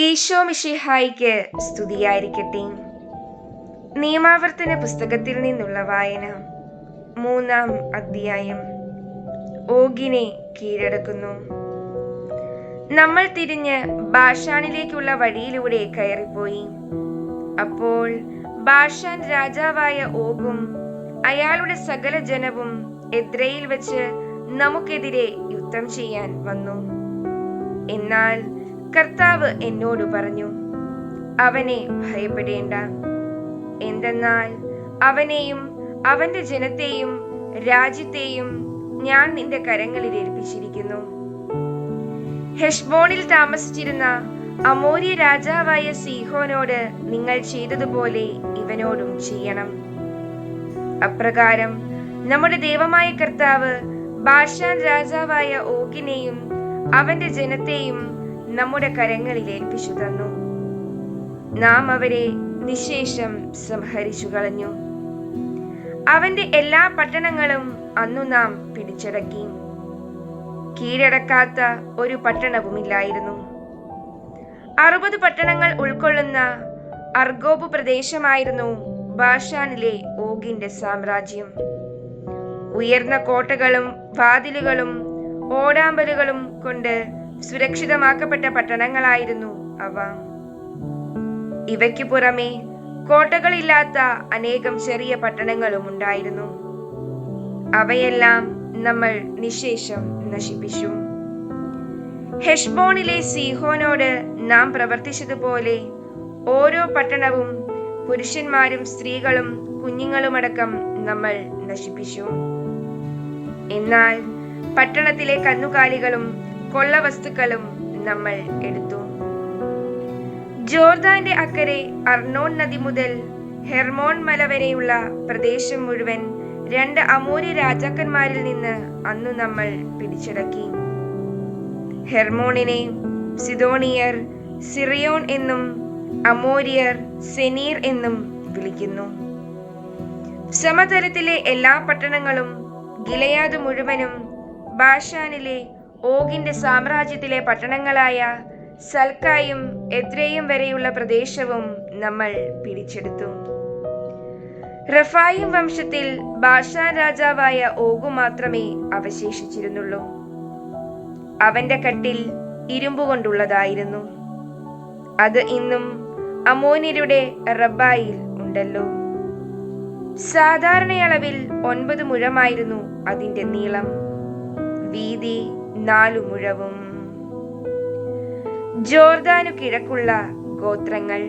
ഈശോ മിഷിഹായിക്ക് സ്തുതിയായിരിക്കട്ടെ. നിയമാവർത്തന പുസ്തകത്തിൽ നിന്നുള്ള വായന മൂന്നാം അധ്യായം ഓഗിനെ കീഴടക്കുന്നു. നമ്മൾ തിരിഞ്ഞ് ബാഷാണിലേക്കുള്ള വഴിയിലൂടെ കയറിപ്പോയി. അപ്പോൾ ബാഷാൻ രാജാവായ ഓഗും അയാളുടെ സകല ജനവും എദ്രയിൽ വെച്ച് നമുക്കെതിരെ യുദ്ധം ചെയ്യാൻ വന്നു. എന്നാൽ കർത്താവ് എന്നോട് പറഞ്ഞു അവനെ ഭയപ്പെടേണ്ട. എന്തെന്നാൽ അവനെയും അവന്റെ ജനത്തെയും രാജ്യത്തെയും ഞാൻ നിന്റെ കരങ്ങളിൽ ഏൽപ്പിച്ചിരിക്കുന്നു. ഹെഷ്ബോണിൽ താമസിച്ചിരുന്ന അമോര്യ രാജാവായ സീഹോനോട് നിങ്ങൾ ചെയ്തതുപോലെ ഇവനോടും ചെയ്യണം. അപ്രകാരം നമ്മുടെ ദൈവമായ കർത്താവ് ബാഷാൻ രാജാവായ ഓഗിനെയും അവന്റെ ജനത്തെയും നമ്മുടെ കരങ്ങളിൽ ഏൽപ്പിച്ചു തന്നു. നാം അവരെ നിശേഷം സംഹരിച്ചു കളഞ്ഞു. അവന്റെ എല്ലാ പട്ടണങ്ങളും അന്നു നാം പിടിച്ചടക്കി. കീഴടക്കാത്ത ഒരു പട്ടണവുമില്ലായിരുന്നു. അറുപത് പട്ടണങ്ങൾ ഉൾക്കൊള്ളുന്ന അർഗോബ് പ്രദേശമായിരുന്നു ബാഷാനിലെ ഓഗിന്റെ സാമ്രാജ്യം. ഉയർന്ന കോട്ടകളും വാതിലുകളും ഓടാമ്പലുകളും കൊണ്ട് സുരക്ഷിതമാക്കപ്പെട്ട പട്ടണങ്ങളായിരുന്നു അവ. ഇവയ്ക്കു പുറമെ കോട്ടകളില്ലാത്ത അനേകം ചെറിയ പട്ടണങ്ങളും ഉണ്ടായിരുന്നു. അവയെല്ലാം നമ്മൾ നിശേഷം നശിപ്പിച്ചു. ഹെഷ്ബോണിലെ സീഹോനോട് നാം പ്രവർത്തിച്ചതുപോലെ ഓരോ പട്ടണവും പുരുഷന്മാരും സ്ത്രീകളും കുഞ്ഞുങ്ങളുമടക്കം നമ്മൾ നശിപ്പിച്ചു. എന്നാൽ പട്ടണത്തിലെ കന്നുകാലികളും കൊള്ളവസ്തുക്കളും നമ്മൾ എടുത്തു. ജോർദാന്റെ അക്കരെ അർണോൺ നദി മുതൽ ഹെർമോൺ മല വരെയുള്ള പ്രദേശം മുഴുവൻ രണ്ട് അമൂര്യ രാജാക്കന്മാരിൽ നിന്ന് അന്നു നമ്മൾ പിടിച്ചടക്കി. ഹെർമോണിനെ സിദോണിയർ സിറിയോൺ എന്നും അമോരിയർ സെനീർ എന്നും വിളിക്കുന്നു. സമതലത്തിലെ എല്ലാ പട്ടണങ്ങളും ഗിലയാദ് മുഴുവനും ബാഷാനിലെ ഓഗിന്റെ സാമ്രാജ്യത്തിലെ പട്ടണങ്ങളായ സൽക്കായും എദ്രയും വരെയുള്ള പ്രദേശവും നമ്മൾ പിടിച്ചെടുത്തു. റഫായിം വംശത്തിൽ ബാഷാൻ രാജാവായ ഓഗു മാത്രമേ അവശേഷിച്ചിരുന്നുള്ളൂ. അവന്റെ കട്ടിൽ ഇരുമ്പ് കൊണ്ടുള്ളതായിരുന്നു. അത് ഇന്നും അമോനിരുടെ റബ്ബായിൽ ഉണ്ടല്ലോ. സാധാരണയളവിൽ ഒൻപത് മുഴമായിരുന്നു അതിന്റെ നീളം. വീതി നാലു മുഴവും ജോർദാനു കിഴക്കുള്ള ഗോത്രങ്ങൾ.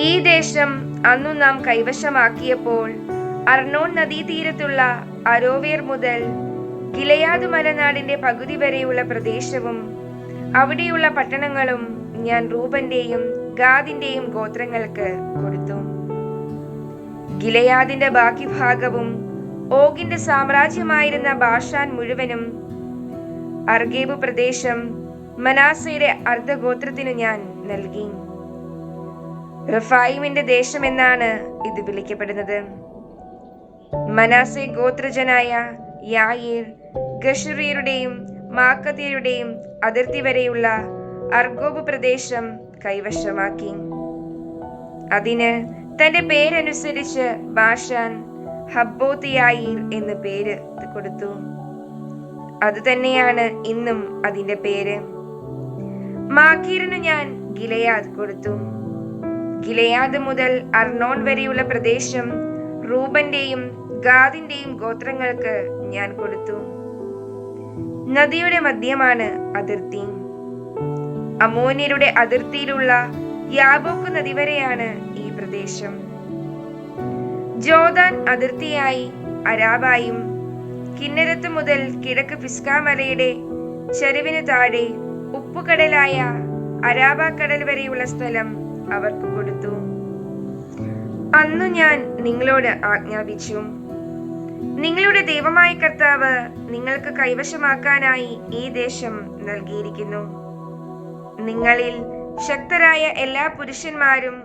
ഈ ദേശം അന്നു നാം കൈവശമാക്കിയപ്പോൾ അർണോൺ നദീതീരത്തുള്ള അരോവേർ മുതൽ ഗിലയാദ് മലനാടിന്റെ പകുതി വരെയുള്ള പ്രദേശവും അവിടെയുള്ള പട്ടണങ്ങളും ഞാൻ റൂബന്റെയും ഗാദിന്റെയും ഗോത്രങ്ങൾക്ക് കൊടുത്തു. ഗിലയാദിന്റെ ബാക്കി ഭാഗവും ഓഗിന്റെ സാമ്രാജ്യമായിരുന്ന ബാഷാൻ മുഴുവനും അർഗേബ് പ്രദേശം മനാസയുടെ അർദ്ധഗോത്രത്തിനു ഞാൻ നൽകി. റഫായിമിന്റെ ദേശം എന്നാണ് ഇത് വിളിക്കപ്പെടുന്നത്. മനാസെ ഗോത്രജനായ യായീർ ഗഷറിയരുടെയും മാക്കത്തിയരുടെയും അതിർത്തി വരെയുള്ള അർഗോബ് പ്രദേശം കൈവശമാക്കി. അതിന് തന്റെ പേരനുസരിച്ച് ബാഷാൻ ഹബ്ബോത്തിയായിർ എന്ന് പേര് കൊടുത്തു. അതുതന്നെയാണ് ഇന്നും അതിന്റെ പേര്. മാക്കീറിനു ഞാൻ ഗിലയാദ് കൊടുത്തു. ഗിലയാദ് മുതൽ അർണോൺ വരെയുള്ള പ്രദേശം റൂബന്റെയും ഗാദിന്റെയും ഗോത്രങ്ങൾക്ക് ഞാൻ കൊടുത്തു. നദിയുടെ മധ്യമാണ് അതിർത്തി. അമോന്യരുടെ അതിർത്തിയിലുള്ള യാബോക്ക് നദി വരെയാണ് ഈ പ്രദേശം. ജോദാൻ അതിർത്തിയായി അരാബായും കിന്നരത്ത് മുതൽ കിഴക്ക് പിസ്കാമലയുടെ ചരിവിന് താഴെ ഉപ്പുകടലായ അരാബ കടൽ വരെയുള്ള സ്ഥലം അവർക്ക് കൊടുത്തു. അന്നു ഞാൻ നിങ്ങളോട് ആജ്ഞാപിച്ചു. നിങ്ങളുടെ ദൈവമായ കർത്താവ് നിങ്ങൾക്ക് കൈവശമാക്കാനായി ഈ ദേശം നൽകിയിരിക്കുന്നു. നിങ്ങളിൽ ശക്തരായ എല്ലാ പുരുഷന്മാരും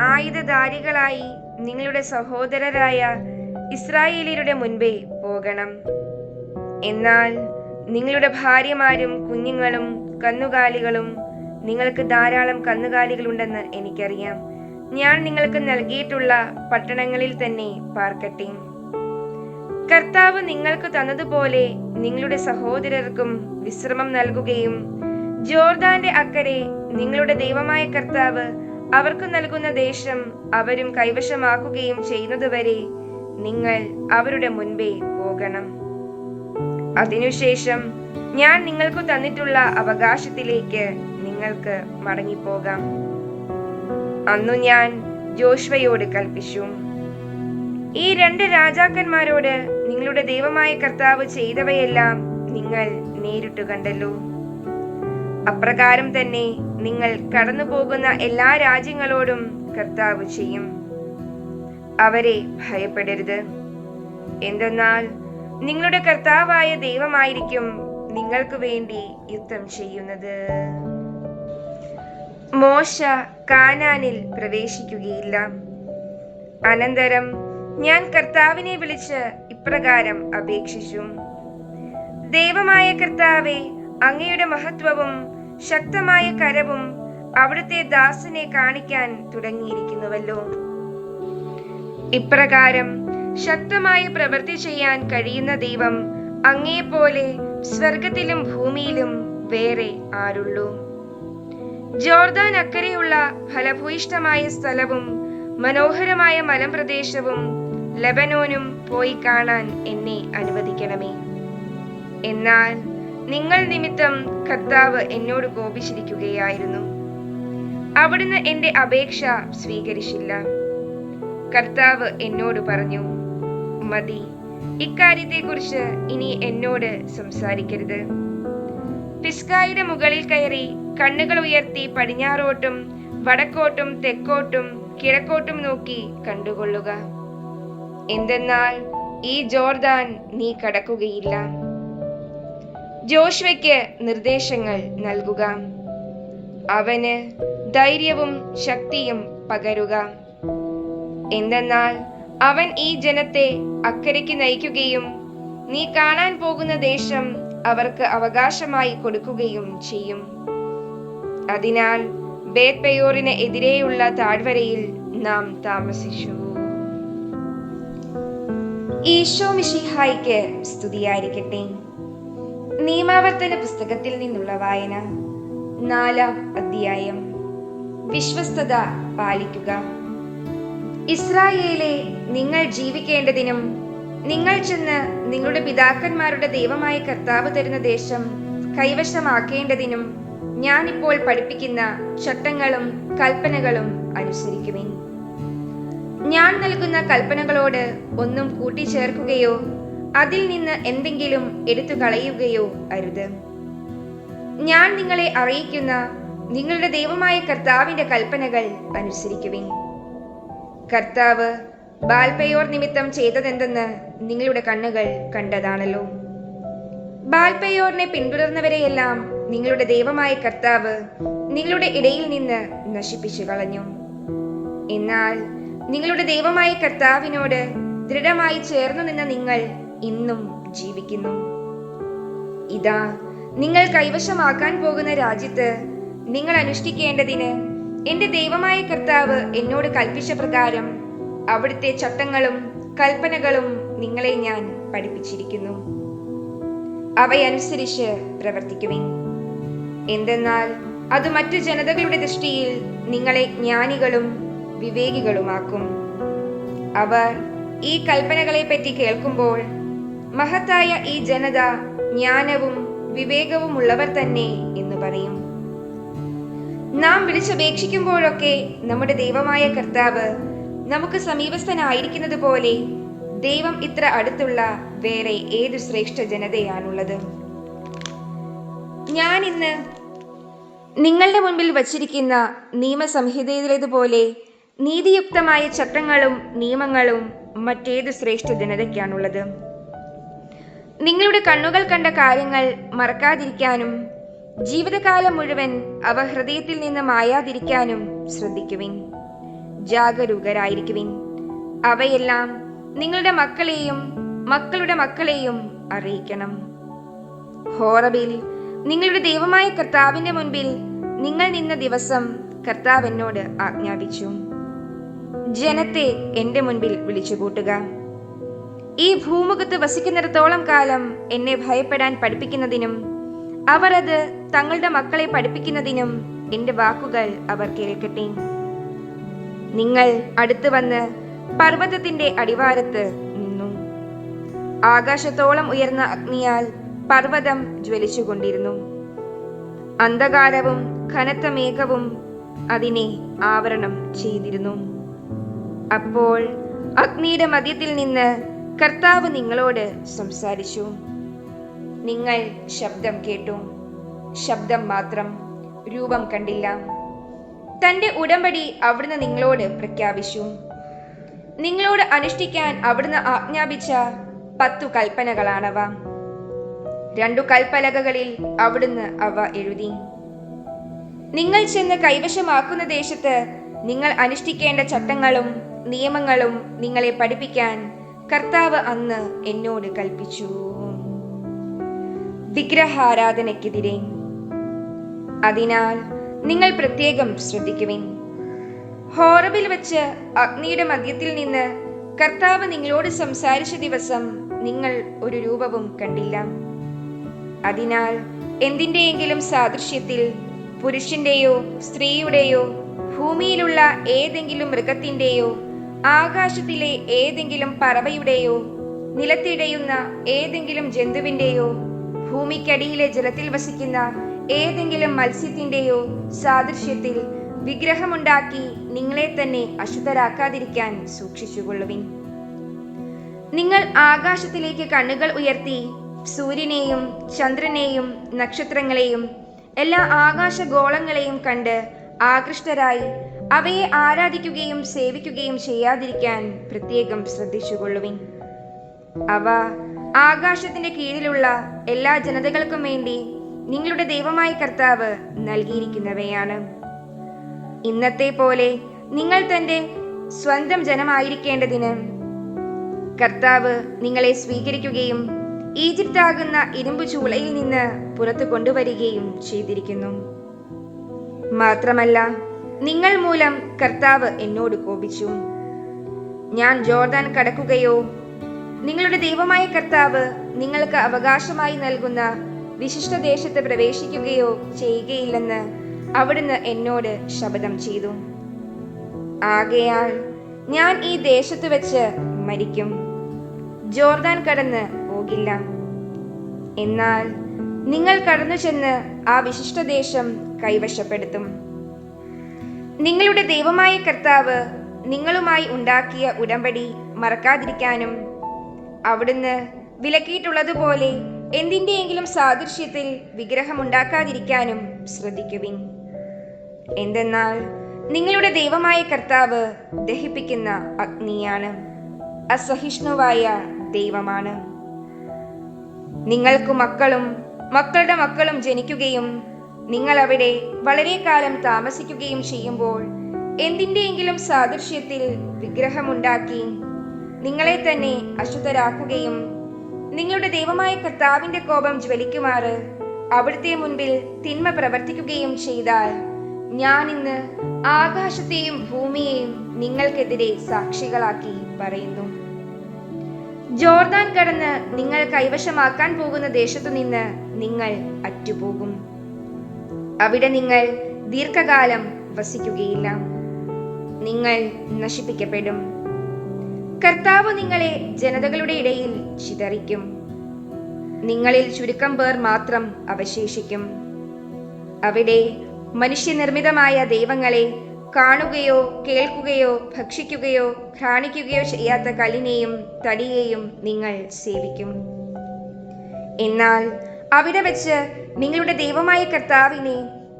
ആയുധധാരികളായി നിങ്ങളുടെ സഹോദരരായ ഇസ്രായേലിയരുടെ മുൻപേ പോകണം. എന്നാൽ നിങ്ങളുടെ ഭാര്യമാരും കുഞ്ഞുങ്ങളും കന്നുകാലികളും നിങ്ങൾക്ക് ധാരാളം കന്നുകാലികളുണ്ടെന്ന് എനിക്കറിയാം. ഞാൻ നിങ്ങൾക്ക് നൽകിയിട്ടുള്ള പട്ടണങ്ങളിൽ തന്നെ പാർക്കട്ടെ. കർത്താവ് നിങ്ങൾക്ക് തന്നതുപോലെ നിങ്ങളുടെ സഹോദരർക്കും വിശ്രമം നൽകുകയും ജോർദാന്റെ അക്കരെ നിങ്ങളുടെ ദൈവമായ കർത്താവ് അവർക്ക് നൽകുന്ന ദേശം അവരും കൈവശമാക്കുകയും ചെയ്യുന്നതുവരെ നിങ്ങൾ അവരുടെ മുൻപേ പോകണം. അതിനുശേഷം ഞാൻ നിങ്ങൾക്ക് തന്നിട്ടുള്ള അവകാശത്തിലേക്ക് നിങ്ങൾക്ക് മടങ്ങിപ്പോകാം. അന്നു ഞാൻ ജോഷ്വയോട് കൽപ്പിച്ചു ഈ രണ്ട് രാജാക്കന്മാരോട് നിങ്ങളുടെ ദൈവമായ കർത്താവ് ചെയ്തവയെല്ലാം നിങ്ങൾ നേരിട്ട് കണ്ടല്ലോ. അപ്രകാരം തന്നെ നിങ്ങൾ കടന്നു പോകുന്ന എല്ലാ രാജ്യങ്ങളോടും കർത്താവ് ചെയ്യും. അവരെ ഭയപ്പെടരുത്. എന്തെന്നാൽ നിങ്ങളുടെ കർത്താവായ ദൈവമായിരിക്കും നിങ്ങൾക്ക് വേണ്ടി യുദ്ധം ചെയ്യുന്നത്. മോശ കാനാനിൽ പ്രവേശിക്കുകയില്ല. അനന്തരം ഞാൻ കർത്താവിനെ വിളിച്ച് ഇപ്രകാരം അപേക്ഷിച്ചു. ദൈവമായ കർത്താവെ അങ്ങയുടെ മഹത്വവും ശക്തമായ കരവും അവിടുത്തെ ദാസനെ കാണിക്കാൻ തുടങ്ങിയിരിക്കുന്നുവല്ലോ. ഇപ്രകാരം ശക്തമായ പ്രവൃത്തി ചെയ്യാൻ കഴിയുന്ന ദൈവം അങ്ങേപോലെ സ്വർഗത്തിലും ഭൂമിയിലും വേറെ ആരുള്ളൂ. ജോർദാൻ അക്കരെയുള്ള ഫലഭൂയിഷ്ടമായ സ്ഥലവും മനോഹരമായ മലമ്പ്രദേശവും ലബനോനും പോയി കാണാൻ എന്നെ അനുവദിക്കണമേ. എന്നാൽ നിങ്ങൾ നിമിത്തം കർത്താവ് എന്നോട് കോപിച്ചിരിക്കുകയായിരുന്നു. അവിടുന്ന് എന്റെ അപേക്ഷ സ്വീകരിച്ചില്ല. കർത്താവ് എന്നോട് പറഞ്ഞു മതി. ഇക്കാര്യത്തെക്കുറിച്ച് ഇനി എന്നോട് സംസാരിക്കരുത്. പിസ്കായുടെ മുകളിൽ കയറി കണ്ണുകൾ ഉയർത്തി പടിഞ്ഞാറോട്ടും വടക്കോട്ടും തെക്കോട്ടും കിഴക്കോട്ടും നോക്കി കണ്ടുകൊള്ളുക. എന്തെന്നാൽ ഈ ജോർദാൻ നീ കടക്കുകയില്ല. ജോഷ്വയ്ക്ക് നിർദ്ദേശങ്ങൾ നൽകുക. അവന് ധൈര്യവും ശക്തിയും പകരുക. എന്തെന്നാൽ അവൻ ഈ ജനത്തെ അക്കരയ്ക്ക് നയിക്കുകയും നീ കാണാൻ പോകുന്ന ദേശം അവർക്ക് അവകാശമായി കൊടുക്കുകയും ചെയ്യും. അതിനാൽ ബേത് പെയോറിന് എതിരെയുള്ള താഴ്വരയിൽ നാം താമസിച്ചു. ഈശോ മിഷിഹായിക്ക് സ്തുതിയായിരിക്കട്ടെ. നിയമാവർത്തന പുസ്തകത്തിൽ നിന്നുള്ള വായന നാലാം അധ്യായം. വിശ്വസ്തത പാലിക്കുക. ഇസ്രായേലെ നിങ്ങൾ ജീവിക്കേണ്ടതിനും നിങ്ങൾ ചെന്ന് നിങ്ങളുടെ പിതാക്കന്മാരുടെ ദൈവമായ കർത്താവ് തരുന്ന ദേശം കൈവശമാക്കേണ്ടതിനും ഞാനിപ്പോൾ പഠിപ്പിക്കുന്ന ചട്ടങ്ങളും കൽപ്പനകളും അനുസരിക്കുവിൻ. ഞാൻ നൽകുന്ന കൽപ്പനകളോട് ഒന്നും കൂട്ടിച്ചേർക്കുകയോ അതിൽ നിന്ന് എന്തെങ്കിലും എടുത്തു കളയുകയോ അരുത്. ഞാൻ നിങ്ങളെ അറിയിക്കുന്ന നിങ്ങളുടെ ദൈവമായ കർത്താവിന്റെ കൽപ്പനകൾ അനുസരിക്കുവിൻ. കർത്താവ് ബാൽപയോർ നിമിത്തം ചെയ്തതെന്തെന്ന് നിങ്ങളുടെ കണ്ണുകൾ കണ്ടതാണല്ലോ. ബാൽപയോറിനെ പിന്തുടർന്നവരെയെല്ലാം നിങ്ങളുടെ ദൈവമായ കർത്താവ് നിങ്ങളുടെ ഇടയിൽ നിന്ന് നശിപ്പിച്ചു കളഞ്ഞു. എന്നാൽ നിങ്ങളുടെ ദൈവമായ കർത്താവിനോട് ദൃഢമായി ചേർന്നു നിന്ന നിങ്ങൾ ഇന്നും ജീവിക്കുന്നു. ഇതാ നിങ്ങൾ കൈവശമാക്കാൻ പോകുന്ന രാജ്യത്ത് നിങ്ങൾ അനുഷ്ഠിക്കേണ്ടതിന് എന്റെ ദൈവമായ കർത്താവ് എന്നോട് കൽപ്പിച്ച പ്രകാരം അവിടുത്തെ ചട്ടങ്ങളും കൽപ്പനകളും നിങ്ങളെ ഞാൻ പഠിപ്പിച്ചിരിക്കുന്നു. അവയനുസരിച്ച് പ്രവർത്തിക്കുവിൻ. എന്തെന്നാൽ അത് മറ്റു ജനതകളുടെ ദൃഷ്ടിയിൽ നിങ്ങളെ ജ്ഞാനികളും വിവേകികളുമാക്കും. അവർ ഈ കൽപ്പനകളെ പറ്റി കേൾക്കുമ്പോൾ മഹത്തായ ഈ ജനത ജ്ഞാനവും വിവേകവും ഉള്ളവർ തന്നെ എന്ന് പറയും. നാം വിളിച്ചപേക്ഷിക്കുമ്പോഴൊക്കെ നമ്മുടെ ദൈവമായ കർത്താവ് നമുക്ക് സമീപസ്ഥനായിരിക്കുന്നത് പോലെ ദൈവം ഇത്ര അടുത്തുള്ള വേറെ ഏതു ശ്രേഷ്ഠ ജനതയാണുള്ളത്? ഞാൻ ഇന്ന് നിങ്ങളുടെ മുൻപിൽ വച്ചിരിക്കുന്ന നിയമസംഹിതയിലേതുപോലെ നീതിയുക്തമായ ചട്ടങ്ങളും നിയമങ്ങളും മറ്റേത് ശ്രേഷ്ഠ ജനതയ്ക്കാണുള്ളത്. നിങ്ങളുടെ കണ്ണുകൾ കണ്ട കാര്യങ്ങൾ മറക്കാതിരിക്കാനും ജീവിതകാലം മുഴുവൻ അവ ഹൃദയത്തിൽ നിന്ന് മായാതിരിക്കാനും ശ്രദ്ധിക്കുവിൻ. ജാഗരൂകരായിരിക്കുവിൻ. അവയെല്ലാം നിങ്ങളുടെ മക്കളെയും മക്കളുടെ മക്കളെയും അറിയിക്കണം. ഹോറബിൽ നിങ്ങളുടെ ദൈവമായ കർത്താവിന്റെ മുൻപിൽ നിങ്ങൾ നിന്ന ദിവസം കർത്താവ് എന്നോട് ആജ്ഞാപിച്ചു. ജനത്തെ എന്റെ മുൻപിൽ വിളിച്ചുകൂട്ടുക. ഈ ഭൂമുഖത്ത് വസിക്കുന്നിടത്തോളം കാലം എന്നെ ഭയപ്പെടാൻ പഠിപ്പിക്കുന്നതിനും അവർ അത് തങ്ങളുടെ മക്കളെ പഠിപ്പിക്കുന്നതിനും എന്റെ വാക്കുകൾ അവർ കേൾക്കട്ടെ. നിങ്ങൾ അടുത്തു വന്ന് പർവതത്തിന്റെ അടിവാരത്ത് നിന്നു. ആകാശത്തോളം ഉയർന്ന അഗ്നിയാൽ പർവതം ജ്വലിച്ചുകൊണ്ടിരുന്നു. അന്ധകാരവും കനത്ത മേഘവും അതിനെ ആവരണം ചെയ്തിരുന്നു. അപ്പോൾ അഗ്നിയുടെ മധ്യത്തിൽ നിന്ന് കർത്താവ് നിങ്ങളോട് സംസാരിച്ചു. നിങ്ങൾ ശബ്ദം കേട്ടു. ശബ്ദം മാത്രം രൂപം കണ്ടില്ല. തന്റെ ഉടമ്പടി അവിടുന്ന് നിങ്ങളോട് പ്രഖ്യാപിച്ചു. നിങ്ങളോട് അനുഷ്ഠിക്കാൻ അവിടുന്ന് ആജ്ഞാപിച്ച പത്തു കൽപ്പനകളാണവ. രണ്ടു കൽപ്പലകകളിൽ അവിടുന്ന് അവ എഴുതി. നിങ്ങൾ ചെന്ന് കൈവശമാക്കുന്ന ദേശത്ത് നിങ്ങൾ അനുഷ്ഠിക്കേണ്ട ചട്ടങ്ങളും നിയമങ്ങളും നിങ്ങളെ പഠിപ്പിക്കാൻ കർത്താവ് അന്ന് എന്നോട് കൽപ്പിച്ചു. വിഗ്രഹാരാധനയ്ക്കെതിരെ അതിനാൽ നിങ്ങൾ പ്രത്യേകം ശ്രദ്ധിക്കുവിൻ. ഹോറബിൽ വെച്ച് അഗ്നിയുടെ മധ്യത്തിൽ നിന്ന് കർത്താവ് നിങ്ങളോട് സംസാരിച്ച ദിവസം നിങ്ങൾ ഒരു രൂപവും കണ്ടില്ല. അതിനാൽ എന്തിന്റെയെങ്കിലും സാദൃശ്യത്തിൽ പുരുഷന്റെയോ സ്ത്രീയുടെയോ ഭൂമിയിലുള്ള ഏതെങ്കിലും മൃഗത്തിന്റെയോ ആകാശത്തിലെ ഏതെങ്കിലും പറവയുടെയോ നിലത്തിടയുന്ന ഏതെങ്കിലും ജന്തുവിന്റെയോ ഭൂമിക്കടിയിലെ ജലത്തിൽ വസിക്കുന്ന ഏതെങ്കിലും മത്സ്യത്തിന്റെയോ സാദൃശ്യത്തിൽ വിഗ്രഹമുണ്ടാക്കി നിങ്ങളെ തന്നെ അശുദ്ധരാക്കാതിരിക്കാൻ സൂക്ഷിച്ചുകൊള്ളുവിൻ. നിങ്ങൾ ആകാശത്തിലേക്ക് കണ്ണുകൾ ഉയർത്തി സൂര്യനെയും ചന്ദ്രനെയും നക്ഷത്രങ്ങളെയും എല്ലാ ആകാശഗോളങ്ങളെയും കണ്ട് ആകൃഷ്ടരായി അവയെ ആരാധിക്കുകയും സേവിക്കുകയും ചെയ്യാതിരിക്കാൻ പ്രത്യേകം ശ്രദ്ധിച്ചുകൊള്ളുവിൻ. അവ ആകാശത്തിന്റെ കീഴിലുള്ള എല്ലാ ജനതകൾക്കും വേണ്ടി നിങ്ങളുടെ ദൈവമായ കർത്താവ് നൽകിയിരിക്കുന്നവയാണ്. ഇന്നത്തെ പോലെ നിങ്ങൾ തന്റെ സ്വന്തം ജനമായിരിക്കേണ്ടതിന് കർത്താവ് നിങ്ങളെ സ്വീകരിക്കുകയും ഈജിപ്താകുന്ന ഇരുമ്പു ചൂളയിൽ നിന്ന് പുറത്തു കൊണ്ടുവരികയും ചെയ്തിരിക്കുന്നു. മാത്രമല്ല നിങ്ങൾ മൂലം കർത്താവ് എന്നോട് കോപിച്ചു. ഞാൻ ജോർദാൻ കടക്കുകയോ നിങ്ങളുടെ ദൈവമായ കർത്താവ് നിങ്ങൾക്ക് അവകാശമായി നൽകുന്ന വിശിഷ്ട ദേശത്ത് പ്രവേശിക്കുകയോ ചെയ്യുകയില്ലെന്ന് അവിടുന്ന് എന്നോട് ശപഥം ചെയ്തു. ആകയാൽ ഞാൻ ഈ ദേശത്ത് വെച്ച് മരിക്കും. ജോർദാൻ കടന്ന് പോകില്ല. എന്നാൽ നിങ്ങൾ കടന്നു ചെന്ന് ആ വിശിഷ്ട ദേശം കൈവശപ്പെടുത്തും. നിങ്ങളുടെ ദൈവമായ കർത്താവ് നിങ്ങളുമായി ഉണ്ടാക്കിയ ഉടമ്പടി മറക്കാതിരിക്കാനും അവിടുന്ന് വിലക്കിയിട്ടുള്ളതുപോലെ എന്തിന്റെയെങ്കിലും സാദൃശ്യത്തിൽ വിഗ്രഹമുണ്ടാക്കാതിരിക്കാനും ശ്രദ്ധിക്കുവിൻ. എന്തെന്നാൽ നിങ്ങളുടെ ദൈവമായ കർത്താവ് ദഹിപ്പിക്കുന്ന അഗ്നിയാണ്. അസഹിഷ്ണുവായ ദൈവമാണ്. നിങ്ങൾക്ക് മക്കളും മക്കളുടെ മക്കളും ജനിക്കുകയും നിങ്ങൾ അവിടെ വളരെ കാലം താമസിക്കുകയും ചെയ്യുമ്പോൾ എന്തിന്റെയെങ്കിലും സാദൃശ്യത്തിൽ വിഗ്രഹമുണ്ടാക്കി നിങ്ങളെ തന്നെ അശുദ്ധരാക്കുകയും നിങ്ങളുടെ ദൈവമായ കർത്താവിന്റെ കോപം ജ്വലിക്കുമാറ്. അവിടുത്തെ മുൻപിൽ തിന്മ പ്രവർത്തിക്കുകയും ചെയ്താൽ ഞാൻ ഇന്ന് ആകാശത്തെയും ഭൂമിയെയും നിങ്ങൾക്കെതിരെ സാക്ഷികളാക്കി പറയുന്നു. ജോർദാൻ കടന്ന് നിങ്ങൾ കൈവശമാക്കാൻ പോകുന്ന ദേശത്തു നിന്ന് നിങ്ങൾ അറ്റുപോകും. അവിടെ നിങ്ങൾ ദീർഘകാലം വസിക്കുകയില്ല. നിങ്ങൾ നശിപ്പിക്കപ്പെടും. കർത്താവ് നിങ്ങളെ ജനതകളുടെ ഇടയിൽ ചിതറിക്കും. നിങ്ങളിൽ ചുരുക്കം പേർ മാത്രം അവശേഷിക്കും. അവിടെ മനുഷ്യനിർമ്മിതമായ ദൈവങ്ങളെ കാണുകയോ കേൾക്കുകയോ ഭക്ഷിക്കുകയോ ഘ്രാണിക്കുകയോ ചെയ്യാത്ത കല്ലിനെയും തടിയെയും നിങ്ങൾ സേവിക്കും. എന്നാൽ അവിടെ വെച്ച് നിങ്ങളുടെ ദൈവമായ കർത്താവിനെ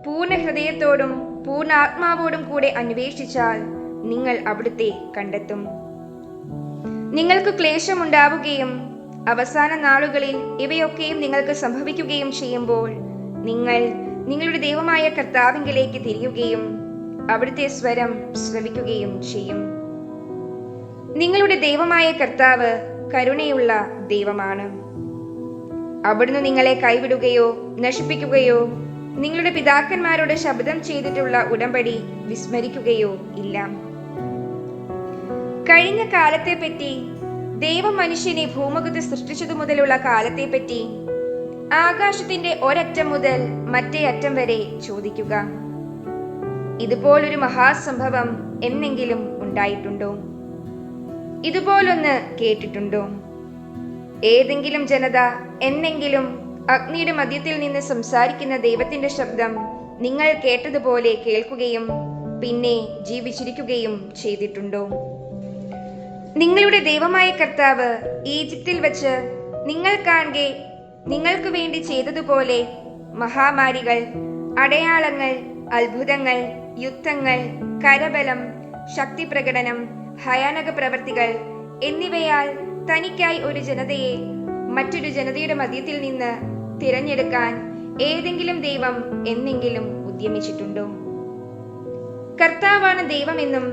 പൂർണ ഹൃദയത്തോടും പൂർണ ആത്മാവോടും കൂടെ അന്വേഷിച്ചാൽ നിങ്ങൾ അവിടുത്തെ കണ്ടെത്തും. നിങ്ങൾക്ക് ക്ലേശമുണ്ടാവുകയും അവസാന നാളുകളിൽ ഇവയൊക്കെയും നിങ്ങൾക്ക് സംഭവിക്കുകയും ചെയ്യുമ്പോൾ നിങ്ങൾ നിങ്ങളുടെ ദൈവമായ കർത്താവിങ്കിലേക്ക് തിരിയുകയും അവിടുത്തെ സ്വരം ശ്രവിക്കുകയും ചെയ്യും. നിങ്ങളുടെ ദൈവമായ കർത്താവ് കരുണയുള്ള ദൈവമാണ്. അവിടുന്ന് നിങ്ങളെ കൈവിടുകയോ നശിപ്പിക്കുകയോ നിങ്ങളുടെ പിതാക്കന്മാരോട് ശബ്ദം ചെയ്തിട്ടുള്ള ഉടമ്പടി വിസ്മരിക്കുകയോ ഇല്ല. കഴിഞ്ഞ കാലത്തെപ്പറ്റി ദൈവം മനുഷ്യനെ ഭൂമുഖത്ത് സൃഷ്ടിച്ചതു മുതലുള്ള കാലത്തെപ്പറ്റി ആകാശത്തിന്റെ ഒരറ്റം മുതൽ മറ്റേ അറ്റം വരെ ചോദിക്കുക. ഇതുപോലൊരു മഹാസംഭവം എന്നെങ്കിലും ഉണ്ടായിട്ടുണ്ടോ? ഇതുപോലൊന്ന് കേട്ടിട്ടുണ്ടോ? ഏതെങ്കിലും ജനത എന്നെങ്കിലും അഗ്നിയുടെ മധ്യത്തിൽ നിന്ന് സംസാരിക്കുന്ന ദൈവത്തിന്റെ ശബ്ദം നിങ്ങൾ കേട്ടതുപോലെ കേൾക്കുകയും പിന്നെ ജീവിച്ചിരിക്കുകയും ചെയ്തിട്ടുണ്ടോ? നിങ്ങളുടെ ദൈവമായ കർത്താവ് ഈജിപ്തിൽ വച്ച് നിങ്ങൾ കാണെ നിങ്ങൾക്ക് വേണ്ടി ചെയ്തതുപോലെ മഹാമാരികൾ അടയാളങ്ങൾ അത്ഭുതങ്ങൾ യുദ്ധങ്ങൾ കരബലം ശക്തി പ്രകടനം ഭയാനക പ്രവർത്തികൾ എന്നിവയാൽ തനിക്കായി ഒരു ജനതയെ മറ്റൊരു ജനതയുടെ മധ്യത്തിൽ നിന്ന് തിരഞ്ഞെടുക്കാൻ ഏതെങ്കിലും ദൈവം എന്നെങ്കിലും ഉദ്യമിച്ചിട്ടുണ്ടോ? കർത്താവാണ് ദൈവമെന്നും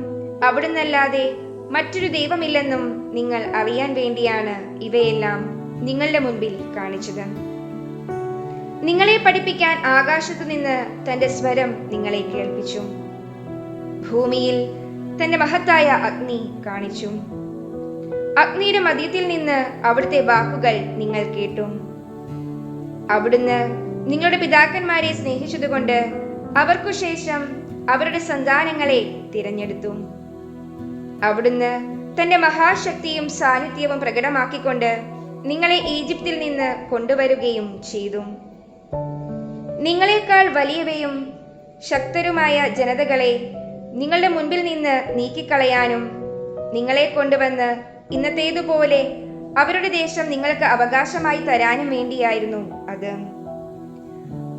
അവിടുന്നല്ലാതെ മറ്റൊരു ദൈവമില്ലെന്നും നിങ്ങൾ അറിയാൻ വേണ്ടിയാണ് ഇവയെല്ലാം നിങ്ങളുടെ മുൻപിൽ കാണിച്ചത്. നിങ്ങളെ പഠിപ്പിക്കാൻ ആകാശത്തു നിന്ന് തന്റെ സ്വരം നിങ്ങളെ കേൾപ്പിച്ചു. ഭൂമിയിൽ തന്റെ മഹത്തായ അഗ്നി കാണിച്ചു. അഗ്നിയുടെ മദ്യത്തിൽ നിന്ന് അവിടുത്തെ വാക്കുകൾ നിങ്ങൾ കേട്ടു. അവിടുന്ന് നിങ്ങളുടെ പിതാക്കന്മാരെ സ്നേഹിച്ചതുകൊണ്ട് അവർക്കു ശേഷം അവരുടെ സന്താനങ്ങളെ തിരഞ്ഞെടുത്തു. അവിടുന്ന് തന്റെ മഹാശക്തിയും സാന്നിധ്യവും പ്രകടമാക്കിക്കൊണ്ട് നിങ്ങളെ ഈജിപ്തിൽ നിന്ന് കൊണ്ടുവരുകയും ചെയ്തു. നിങ്ങളെക്കാൾ വലിയവയും ശക്തരുമായ ജനതകളെ നിങ്ങളുടെ മുൻപിൽ നിന്ന് നീക്കിക്കളയാനും നിങ്ങളെ കൊണ്ടുവന്ന് ഇന്നത്തേതുപോലെ അവരുടെ ദേശം നിങ്ങൾക്ക് അവകാശമായി തരാനും വേണ്ടിയായിരുന്നു അത്.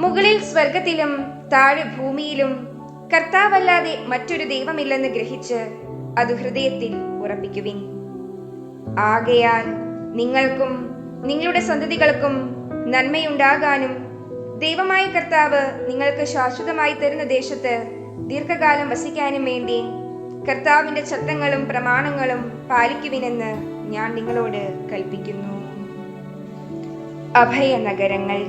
മുകളിൽ സ്വർഗത്തിലും താഴെ ഭൂമിയിലും കർത്താവല്ലാതെ മറ്റൊരു ദൈവമില്ലെന്ന് ഗ്രഹിച്ച് അത് ഹൃദയത്തിൽ ഉറപ്പിക്കുവിൻ. ആകയാൽ നിങ്ങൾക്കും നിങ്ങളുടെ സന്തതികൾക്കും നന്മയുണ്ടാകാനും ദൈവമായ കർത്താവ് നിങ്ങൾക്ക് ശാശ്വതമായി തരുന്ന ദേശത്ത് ദീർഘകാലം വസിക്കാനും വേണ്ടി കർത്താവിന്റെ ചട്ടങ്ങളും പ്രമാണങ്ങളും പാലിക്കുവിനെന്ന് ഞാൻ നിങ്ങളോട് കൽപ്പിക്കുന്നു. അഭയ നഗരങ്ങൾ.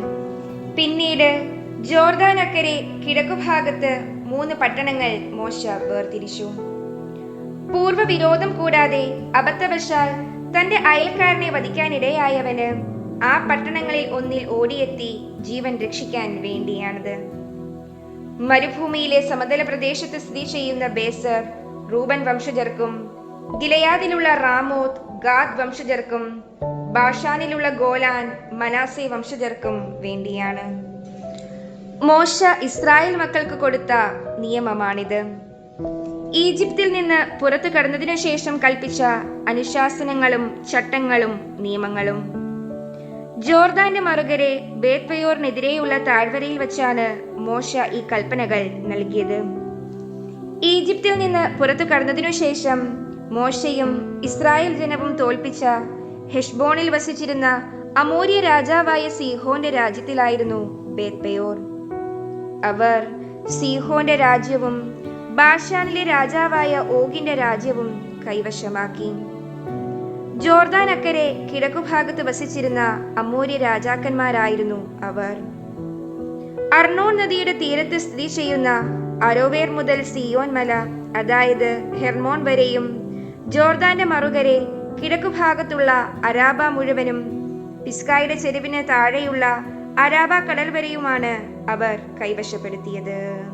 പിന്നീട് ജോർദാൻ അക്കരെ കിഴക്കുഭാഗത്ത് മൂന്ന് പട്ടണങ്ങൾ മോശ വേർതിരിച്ചു. പൂർവവിരോധം കൂടാതെ അബദ്ധവശാൽ തന്റെ അയൽക്കാരനെ വധിക്കാനിടയായവന് ആ പട്ടണങ്ങളിൽ ഒന്നിൽ ഓടിയെത്തി ജീവൻ രക്ഷിക്കാൻ വേണ്ടിയാണത്. മരുഭൂമിയിലെ സമതല പ്രദേശത്ത് സ്ഥിതി ചെയ്യുന്ന ബേസർ റൂബൻ വംശജർക്കും ഗിലയാദിലുള്ള റാമോത്ത് ഗാദ് വംശജർക്കും ബാഷാനിലുള്ള ഗോലാൻ മനാസെ വംശജർക്കും വേണ്ടിയാണ്. മോശ ഇസ്രായേൽ മക്കൾക്ക് കൊടുത്ത നിയമമാണിത്. ഈജിപ്തിൽ നിന്ന് പുറത്തു കടന്നതിനു ശേഷം കൽപ്പിച്ച അനുശാസനങ്ങളും ചട്ടങ്ങളും നിയമങ്ങളും. ജോർദാന്റെ മറുകരെ ബേത്വയോറിനെതിരെയുള്ള താഴ്വരയിൽ വെച്ചാണ് മോശ ഈ കൽപ്പനകൾ നൽകിയത്. ഈജിപ്തിൽ നിന്ന് പുറത്തു കടന്നതിനു ശേഷം മോശയും ഇസ്രായേൽ ജനവും തോൽപ്പിച്ച ഹെഷ്ബോണിൽ വസിച്ചിരുന്ന അമൂര്യ രാജാവായ സീഹോന്റെ രാജ്യത്തിലായിരുന്നു ബേത്പയോർ അവർ സീഹോന്റെ രാജ്യവും ബാഷാനിലെ രാജാവായ ഓഗിന്റെ രാജ്യവും കൈവശമാക്കി. ജോർദാൻ അക്കരെ കിഴക്കുഭാഗത്ത് വസിച്ചിരുന്ന അമൂര്യ രാജാക്കന്മാരായിരുന്നു അവർ. അർണോൺ നദിയുടെ തീരത്ത് സ്ഥിതി ചെയ്യുന്ന അരോവേർ മുതൽ സിയോൻ മല അതായത് ഹെർമോൺ വരെയും ജോർദാന്റെ മറുകരെ കിഴക്കുഭാഗത്തുള്ള അരാബ മുഴുവനും പിസ്കായുടെ ചെരുവിന് താഴെയുള്ള അരാബ കടൽ വരെയുമാണ് അവർ കൈവശപ്പെടുത്തിയത്.